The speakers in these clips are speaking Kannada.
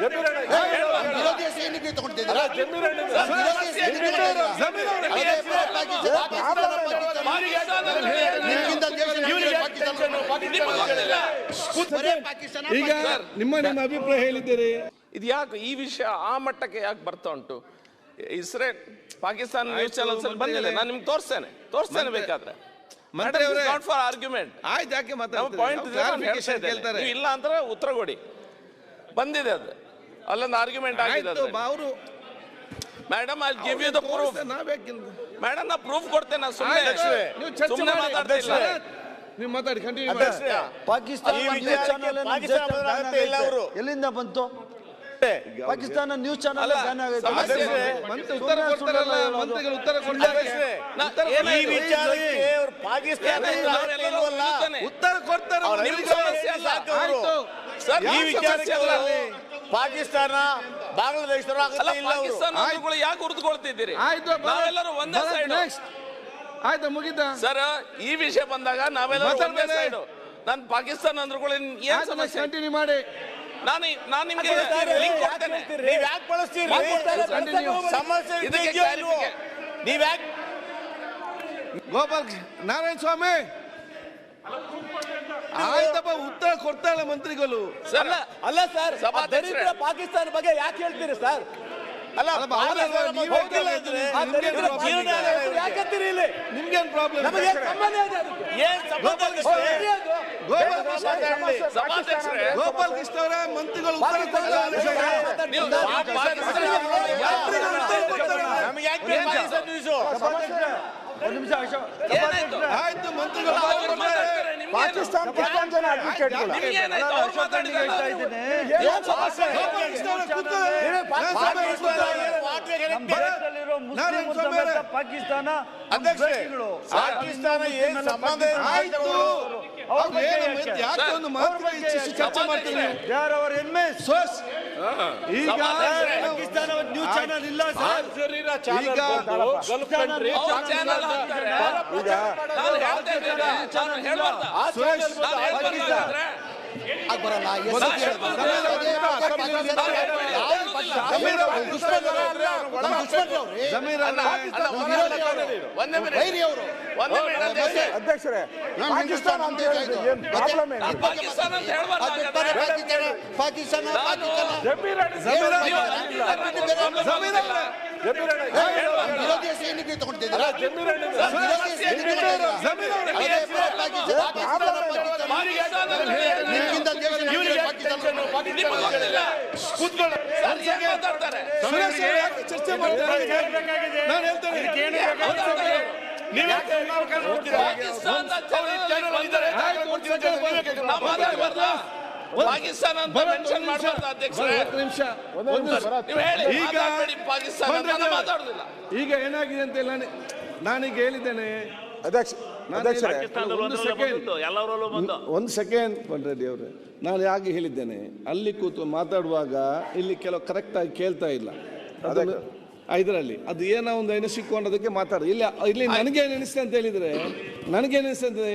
ದೇಶ ಪಾಕಿಸ್ತಾನ ಬರೇ ಪಾಕಿಸ್ತಾನ ಈಗ ನಿಮ್ಮ ನಿಮ್ಮ ಅಭಿಪ್ರಾಯ ಹೇಳಿದ್ದೀರಿ ಇದು ಯಾಕೆ ಈ ವಿಷಯ ಆ ಮಟ್ಟಕ್ಕೆ ಯಾಕೆ ಬರ್ತಾ ಉಂಟು ಇಸ್ರೇಲ್ ಪಾಕಿಸ್ತಾನ ನ್ಯೂಸ್ ಚಾನಲ್ಸ್ ಅಲ್ಲಿ ಬಂದಿದೆ ನಾನು ನಿಮ್ಗೆ ತೋರಿಸ್ತೇನೆ ತೋರಿಸ್ತೇನೆ ಬೇಕಾದ್ರೆ ಮಂತ್ರಿ ಅವರೇ ನಾಟ್ ಫಾರ್ ಆರ್ಗ್ಯುಮೆಂಟ್ ಆಯ್ತು ಯಾಕೆ ನಮ್ಮ ಪಾಯಿಂಟ್ ಇಲ್ಲ ಅಂದ್ರೆ ಉತ್ತರ ಕೊಡಿ ಬಂದಿದೆ ಅದು ಅಲ್ಲೊಂದು ಆರ್ಗ್ಯುಮೆಂಟ್ ಆಗಿದೆ ಅವರು madam I give you the proof ನಾವ್ಯಾಕಿಲ್ಲ madam ನಾ ಪ್ರೂಫ್ ಕೊಡ್ತೇನೆ ನಾ ಸುಮ್ಮನೆ ನೀವು ಚರ್ಚೆ ಸುಮ್ಮನೆ ಮಾಡಿ ಮಾತಾಡ್ತಿಲ್ಲ ನೀವು ಮಾತಾಡಿ ಕಂಟಿನ್ಯೂ ಮಾಡಿ ಪಾಕಿಸ್ತಾನ ಈ ನ್ಯೂಸ್ ವಿಚಾರಕ್ಕೆ ಚಾನೆಲ್ ಪಾಕಿಸ್ತಾನ ಬ್ಯಾನ್ ಬರೋದಂತೆ ಆಗೈತೆ. ಇಲ್ಲ ಅವರು. ಎಲ್ಲಿಂದ ಬಂತು ಪಾಕಿಸ್ತಾನ ನ್ಯೂಸ್ ಚಾನೆಲ್ ಅಲ್ಲ, ಬ್ಯಾನ್ ಆಗೈತೆ. ಸಮಸ್ಯೆ ಇದೆ. ಮಂತ್ರಿ ಉತ್ತರ ಕೊಡ್ತಾರಲ್ಲ ಮಂತ್ರಿಗಳು ಉತ್ತರ ಕೊಡ್ತಾರೆ ನಾ- ಈ? ವಿಚಾರಕ್ಕೆ ಅವ್ರು ಪಾಕಿಸ್ತಾನ ಏನಾಯ್ತು? ಇಲ್ವಲ್ಲ? ಉತ್ತರ ಕೊಡ್ತಾರೆ ಅವ್ರ ನಿಮ್ಗೆ ನಿಮ್ಗೆ ಸಮಸ್ಯೆ ಅಲ್ಲ. ಸಾಕು ಆಯ್ತು ಸರ್, ಈ ವಿಚಾರಕ್ಕೆ ಪಾಕಿಸ್ತಾನ ಬಾಂಗ್ಲಾದೇಶ ಯಾಕೆ ಉರಿದುಕೊಳ್ತಿದ್ದೀರಿ ಆಯ್ತು ನಾವೆಲ್ಲರೂ ಒಂದೇ ಸೈಡ್ ಆಯ್ತು ಮುಗಿತಾ? ಸರ್ ಈ ವಿಷಯ ಬಂದಾಗ ನಾವೆಲ್ಲರೂ ಒಂದೇ. ಸೈಡ್ ನಾನು ಪಾಕಿಸ್ತಾನ ಅಂದ್ರುಗಳು ಏನ್ ಸಮಸ್ಯೆ? ಕಂಟಿನ್ಯೂ ಮಾಡಿ. ನಾನು ನಾನು ನಿಮ್ಗೆ ಲಿಂಕ್ ಕೊಡ್ತೇನೆ. ನೀವು ಯಾಕೆ ಬಳಸ್ತೀರಿ. ಸಮಸ್ಯೆ ಇದಕ್ಕೆ clarification. ನೀವ್ ಯಾಕೆ ಗೋಪಾಲ್ ನಾರಾಯಣ ಸ್ವಾಮಿ! ಆಯ್ತಪ್ಪ ಉತ್ತರ ಕೊಡ್ತಾಳೆ ಮಂತ್ರಿಗಳು. ಸರ್ ಅಲ್ಲ ಸರ್. ದರಿದ್ರ ಪಾಕಿಸ್ತಾನ ಬಗ್ಗೆ ಯಾಕೆ ಹೇಳ್ತೀರಿ ಸರ್? ಅಲ್ಲ ಅಲ್ಲ, ಇಲ್ಲಿ? ನಿಮ್ಗೇನ್ ಪ್ರಾಬ್ಲಮ್ ನಮಗೆ ಸಂಬಂಧ. ಏನ್? ಗೋಪಾಲ್ ಕೃಷ್ಣ ಅವರ? ಮಂತ್ರಿಗಳು ಉತ್ತರ ಕೊಡ್ತಾರೆ. ನಮಗೆ ಯಾಕೆ? ಒಂದ್ ನಿಮಿಷ ಅಶೋಕ್. ಏನಾಯ್ತು? ಆಯ್ತು ಮಂತ್ರಿಗಳು? ಪಾಕಿಸ್ತಾನ ಜನ ಅಡ್ವೊಕೇಟ್. ಹೇಳ್ತಾ ಇದ್ದೀನಿ. ಪಾಕಿಸ್ತಾನ ಪಾಕಿಸ್ತಾನ? ದೇಶದಲ್ಲಿರೋ ಮುಸ್ಲಿಂ. ಸಮೇತ ಪಾಕಿಸ್ತಾನ ಪಾಕಿಸ್ತಾನ ಏನ್ ಸಂಬಂಧ ಯಾಕೆ? ಒಂದು ಮಾತ್ರ ಇಚ್ಛಿಸಿ ಚರ್ಚೆ ಮಾಡ್ತೀನಿ They ಅವರ ಹೆಮ್ಮೆ. ಸೋಸ್ ಈಗ. ಪಾಕಿಸ್ತಾನ ನ್ಯೂಸ್ ಚಾನೆಲ್ ಇಲ್ಲ ಸರ್ ಚಾನಲ್ ಹಾಕ್ತಾರೆ. ನಾನು ಹೇಳ್ತಾ ಇದ್ದೀನಿ, ನಾನು ಹೇಳ್ಬಾರ್ದಾ? ಆ? ಆಗ್ ಬರಲ್ಲ. ವಿರೋಧಿ ಅಧ್ಯಕ್ಷರೇ. ಪಾಕಿಸ್ತಾನ ಅಂತ? ಪಾಕಿಸ್ತಾನ ಪಾಕಿಸ್ತಾನ ಪಾಕಿಸ್ತಾನ ಜಮೀರ್ ಅವ್ರೆ, ನೀವು ಅವ್ರೆ, ಯಾಕೆ ಚರ್ಚೆ ಮಾಡ್ತಾರೆ ನಾನು ಹೇಳ್ತೇನೆ. ಪಾಕಿಸ್ತಾನ ಅಂತ ಮೆನ್ಷನ್ ಮಾಡಬಾರ್ದು ಅಧ್ಯಕ್ಷರೇ? ನಿಮಿಷ. ನೀವು ಹೇಳಿ ಈಗ ಪಾಕಿಸ್ತಾನ ಮಾತಾಡುದಿಲ್ಲ. ಈಗ ಏನಾಗಿದೆ ಅಂತ ನಾನು ನಾನೀಗ ಹೇಳಿದ್ದೇನೆ ಅಧ್ಯಕ್ಷ ಒಂದು ಸೆಕೆಂಡ್ ಒಂದು ಸೆಕೆಂಡ್ ರೆಡ್ಡಿ ಅವರೇ. ನಾನು ಯಾಕೆ ಹೇಳಿದ್ದೇನೆ ಅಲ್ಲಿ ಕೂತು ಮಾತಾಡುವಾಗ ಇಲ್ಲಿ ಕೆಲವು ಕರೆಕ್ಟಾಗಿ ಕೇಳ್ತಾ ಇಲ್ಲ. ಅದನ್ನು ಇದರಲ್ಲಿ ಅದು ಏನೋ ಒಂದು ಎನಿಸಿಕೊ ಅನ್ನೋದಕ್ಕೆ ಮಾತಾಡಿ. ಇಲ್ಲಿ ಇಲ್ಲಿ ನನಗೆ ಅನಿಸ್ತದೆ ಅಂತ ಹೇಳಿದರೆ ನನಗೇನು ಅನಿಸ್ತದೆ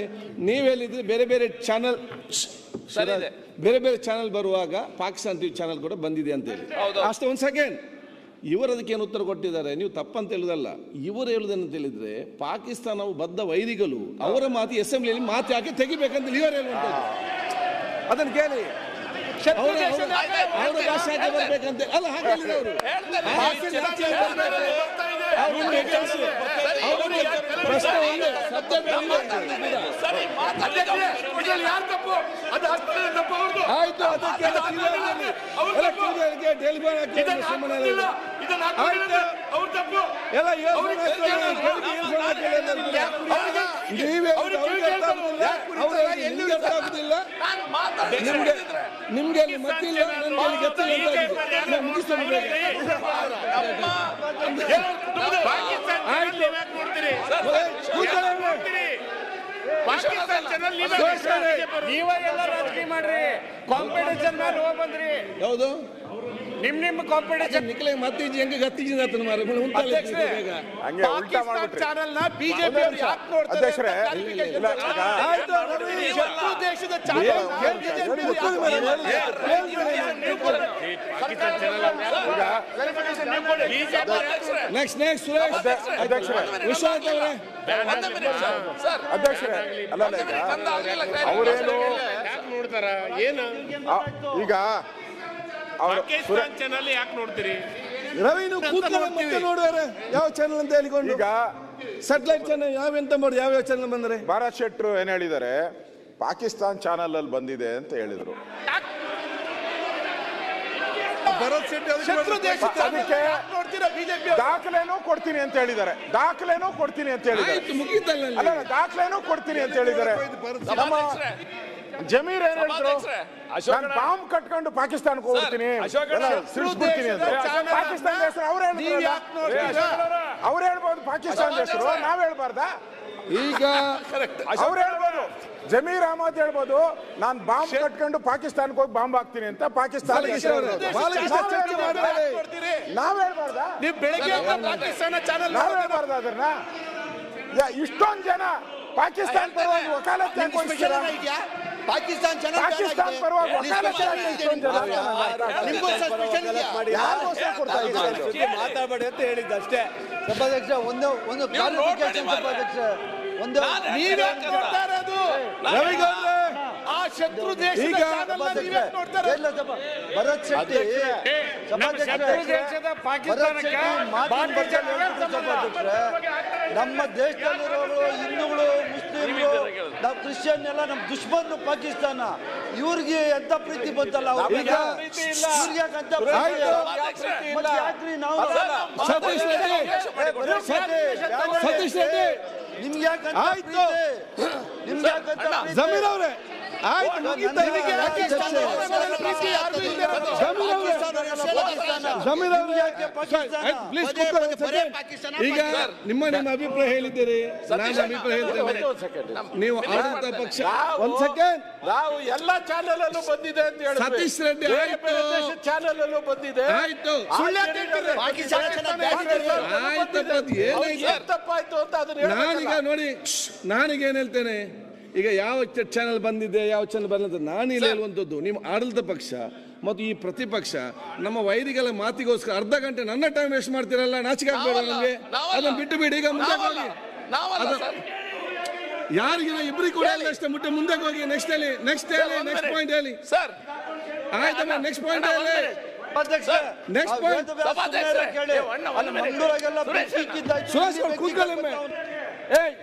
ನೀವು ಹೇಳಿದ್ರೆ ಬೇರೆ ಬೇರೆ ಚಾನಲ್ ಸರಿ ಇದೆ. ಬೇರೆ ಬೇರೆ ಚಾನಲ್ ಬರುವಾಗ ಪಾಕಿಸ್ತಾನ್ ಟಿವಿ ಚಾನಲ್ ಕೂಡ ಬಂದಿದೆ ಅಂತ ಹೇಳಿ. ಹೌದು. ಅಷ್ಟೇ ಒಂದು ಸೆಕೆಂಡ್ ಇವರು ಅದಕ್ಕೆ ಏನು ಉತ್ತರ ಕೊಟ್ಟಿದ್ದಾರೆ? ನೀವು ತಪ್ಪಂತ ಹೇಳುದಲ್ಲ. ಇವರು ಹೇಳುದನ್ನು ತಿಳಿದ್ರೆ ಪಾಕಿಸ್ತಾನವು ಬದ್ಧ ವೈರಿಗಳು ಅವರ ಮಾತು ಅಸೆಂಬ್ಲಿಯಲ್ಲಿ ಮಾತು ಯಾಕೆ ತೆಗಿಬೇಕಂತ ಇವರು ಹೇಳುವಂಥದ್ದು. ಅದನ್ನು ಕೇಳಿ. ಅವ್ರ- ಬರ್ಬೇಕಂತ. ಅಲ್ಲ ಹಾಗೆ ಆಯ್ತು ಅದಕ್ಕೆ. ನೀವೇ ಅವ್ರಿಗೆ ನಿಮ್ಗೆ ನಿಮ್ಗೆ ಅಲ್ಲಿ ಮತ್ತಿಲ್ಲ ನನಗೆ ಗೊತ್ತಿಲ್ಲ ಅಂತ ರಾಜಕೀಯ ಮಾಡ್ರಿ. ಕಾಂಪಿಟೇಷನ್ ಮೇಲೆ ಹೋಗ್ ಬಂದ್ರಿ. ಯಾವುದು? ನಿಮ್ ನಿಮ್ ಕಾಂಪಿಟೇಷನ್ ನಿಕ್ಲೆ ಹೆಂಗೆ ಆತನ ಮಾರ ಹಂಗೆ ಉಲ್ಟಾ ಪಾಕಿಸ್ತಾನ್ ಮಾಡ್ಬಿಟ್ರಿ. ಚಾನೆಲ್ನ ಬಿಜೆಪಿ ಯಾಕೆ ನೋಡ್ತಾರೆ ಅಧ್ಯಕ್ಷರೇ, ದೇಶದ ನೆಕ್ಸ್ಟ್ ನೆಕ್ಸ್ಟ್ ಸುರೇಶ್ ಅಧ್ಯಕ್ಷರೇ ವಿಶ್ವನಾಥ್ ಅವರೇ ಸರ್ ಅಧ್ಯಕ್ಷರೇ ಅಲ್ಲ ಅಲ್ಲ, ಈಗ ಅವರೇನು ಯಾಕೆ ನೋಡ್ತಾರ? ಏನು? ಈಗ ಅವರು ಪಾಕಿಸ್ತಾನ್ ಚಾನೆಲ್ ಯಾಕೆ ನೋಡ್ತೀರಿ? ರವಿ ಕೂತ್ಕೊಂಡು ಯಾವ ಚಾನಲ್ ಅಂತ ಹೇಳಿಕೊಂಡು? ಈಗ ಸೆಟಲೈಟ್ ಚಾನಲ್ ಯಾವ ಎಂತ ಮಾಡಿ ಯಾವ ಯಾವ ಚಾನಲ್ ಬಂದರೆ? ಭಾರತ್ ಶೆಟ್ರು ಏನ್ ಹೇಳಿದ್ದಾರೆ? ಪಾಕಿಸ್ತಾನ್ ಚಾನಲ್ ಅಲ್ಲಿ ಬಂದಿದೆ ಅಂತ ಹೇಳಿದ್ರು. ದಾಖಲೆನೂ ಕೊಡ್ತೀನಿ ಅಂತ ಹೇಳಿದ್ದಾರೆ. ದಾಖಲೆನೂ ಕೊಡ್ತೀನಿ ಅಂತ ಹೇಳಿದ್ದಾರೆ. ಅಲ್ಲ ದಾಖಲೆನೂ ಕೊಡ್ತೀನಿ ಅಂತ ಹೇಳಿದ್ದಾರೆ. ನಮ್ಮ ಜಮೀರ್ ಏನ್ ಹೇಳಿದ್ರು? ನಾನು ಬಾಂಬ್ ಕಟ್ಕೊಂಡು ಪಾಕಿಸ್ತಾನಕ್ಕೆ ಹೋಗ್ತೀನಿ. ಅಂತ. ಪಾಕಿಸ್ತಾನ ಹೆಸರು ಅವ್ರು ಹೇಳಿದ್ರು ಅವ್ರು ಹೇಳ್ಬೋದು ಪಾಕಿಸ್ತಾನ ಹೆಸರು. ನಾವ್ ಹೇಳ್ಬಾರ್ದಾ? ಈಗ ಅವ್ರು ಹೇಳ್ಬೋದು ಜಮೀರ್ ಅಹಮದ್ ಹೇಳ್ಬೋದು ನಾನು ಬಾಂಬ್ ಕಟ್ಕೊಂಡು ಪಾಕಿಸ್ತಾನಕ್ಕೆ ಹೋಗಿ ಬಾಂಬ್ ಹಾಕ್ತೀನಿ ಅಂತ ಪಾಕಿಸ್ತಾನ ನಾವ್ ಹೇಳ್ಬಾರ್ದಾ? ನೀವು ಬೆಳಗ್ಗೆ ಪಾಕಿಸ್ತಾನ ಚಾನೆಲ್ ನಾವ್ ಹೇಳ್ಬಾರ್ದ ಅದನ್ನ? ಯಾ, ಇಷ್ಟೊಂದ್ ಜನ ಪಾಕಿಸ್ತಾನ ಪರವಾಗಿ ವಕಾಲತ್ ಪಾಕಿಸ್ತಾನ ಪಾಕಿಸ್ತಾನ್ ಚಾನಲ್ ಪಾಕಿಸ್ತಾನ ಪರವಾಗಿ ವಕಾಲತ್ ಮಾತಾಡಬೇಡಿ ಅಂತ ಹೇಳಿದ್ದು ಅಷ್ಟೇ ಸಭಾಧ್ಯಕ್ಷ ಒಂದು ಒಂದು ಕ್ಲಾರಿಫಿಕೇಶನ್. ಸಭಾಧ್ಯಕ್ಷ ಒಂದು ನೀವೇ ಆ ಶತ್ರು ದೇಶದ ಇಲ್ಲ ಭರತ್ ಶೆಟ್ಟಿ ಸಭಾಧ್ಯಕ್ಷರೇ ನಮ್ಮ ದೇಶದಲ್ಲಿರೋರು ಹಿಂದೂಗಳು ಮುಸ್ಲಿಮ್ಗಳು ನಾವು ಕ್ರಿಶ್ಚಿಯನ್ ಎಲ್ಲ ನಮ್ಮ ದುಶ್ಮನ್ ಪಾಕಿಸ್ತಾನ. ಇವ್ರಿಗೆ ಎಂತ ಪ್ರೀತಿ ಬಂತಲ್ಲ? ಅವ್ರಿಗೆ ಈಗ ಯಾಕ್ರಿ ನಾವು? ಸತೀಶ್ ರೆಡ್ಡಿ ಸತೀಶ್ ರೆಡ್ಡಿ ನಿಮ್ಗೆ ಯಾಕಂತ ಆಯ್ತು. ಪ್ರೀತಿ? ನಿಮ್ಗೆ ಯಾಕಂತ ಪ್ರೀತಿ? ಜಮೀರ್ ಅವರೇ. ಆಯ್ತು? ಆಯ್ತು, ಈಗ ನಿಮ್ಮ ನಿಮ್ಮ ಅಭಿಪ್ರಾಯ ಹೇಳಿದ್ದೀರಿ? ಅಭಿಪ್ರಾಯ ನೀವು ಆಡಳಿತ ಪಕ್ಷ ಒಂದ್ ಸೆಕೆಂಡ್ ನಾವು ಎಲ್ಲ ಚಾನೆಲ್ ಅಲ್ಲೂ ಬಂದಿದೆ ಅಂತ ಹೇಳಿ ಸತೀಶ್ ರೆಡ್ಡಿ ಆಯ್ತು. ಚಾನೆಲ್ ಅಲ್ಲೂ ಬಂದಿದೆ. ಆಯ್ತು ತಪ್ಪಾಯ್ತು ಅಂತ ಅದನ್ನ ನಾನೀಗ. ನೋಡಿ ನಾನೀಗ ಏನ್ ಹೇಳ್ತೇನೆ? ಈಗ ಯಾವ ಚಾನಲ್ ಬಂದಿದೆ ಯಾವ ಚಾನಲ್ ಬಂದಿದೆ ನಾನು ಇಲ್ಲಿ ಹೇಳುವಂಥದ್ದು ನಿಮ್ಮ ಆಡಳಿತ ಪಕ್ಷ ಮತ್ತು ಈ ಪ್ರತಿಪಕ್ಷ ನಮ್ಮ ವೈರಿಗಳ ಮಾತಿಗೋಸ್ಕರ ಅರ್ಧ ಗಂಟೆ ನನ್ನ ಟೈಮ್ ವೇಸ್ಟ್ ಮಾಡ್ತೀರಲ್ಲ ನಾಚಿಕೆ ಆಗ್ಬೇಡ ನಮಗೆ. ಅದನ್ನು ಬಿಟ್ಟು ಬಿಡಿ ಈಗ ಮುಂದೆ ಯಾರಿಗಿಲ್ಲ ಹೋಗಿ. ನಾವಲ್ಲ ಅದು- ಸರ್. ಯಾರಿಗೆ ಇಬ್ಬರಿಗೆ ಕೂಡ ಅಲ್ಲ ಅಷ್ಟೇ ಮುಟ್ಟೆ ಮುಂದೆ ಹೋಗಿ ನೆಕ್ಸ್ಟ್ ಹೇಳಿ ನೆಕ್ಸ್ಟ್ ಹೇಳಿ. ನೆಕ್ಸ್ಟ್ ಪಾಯಿಂಟ್ ಹೇಳಿ. ಸರ್. ಆಯ್ತಮ್ಮ ನೆಕ್ಸ್ಟ್ ಪಾಯಿಂಟ್ ಹೇಳಿ ನೆಕ್ಸ್ಟ್ ಪಾಯಿಂಟ್ ಸುರೇಶ್ ಇಲ್ಲಿ ಕೂತ್ಕೊಳ್ಳಿ. ಏಯ್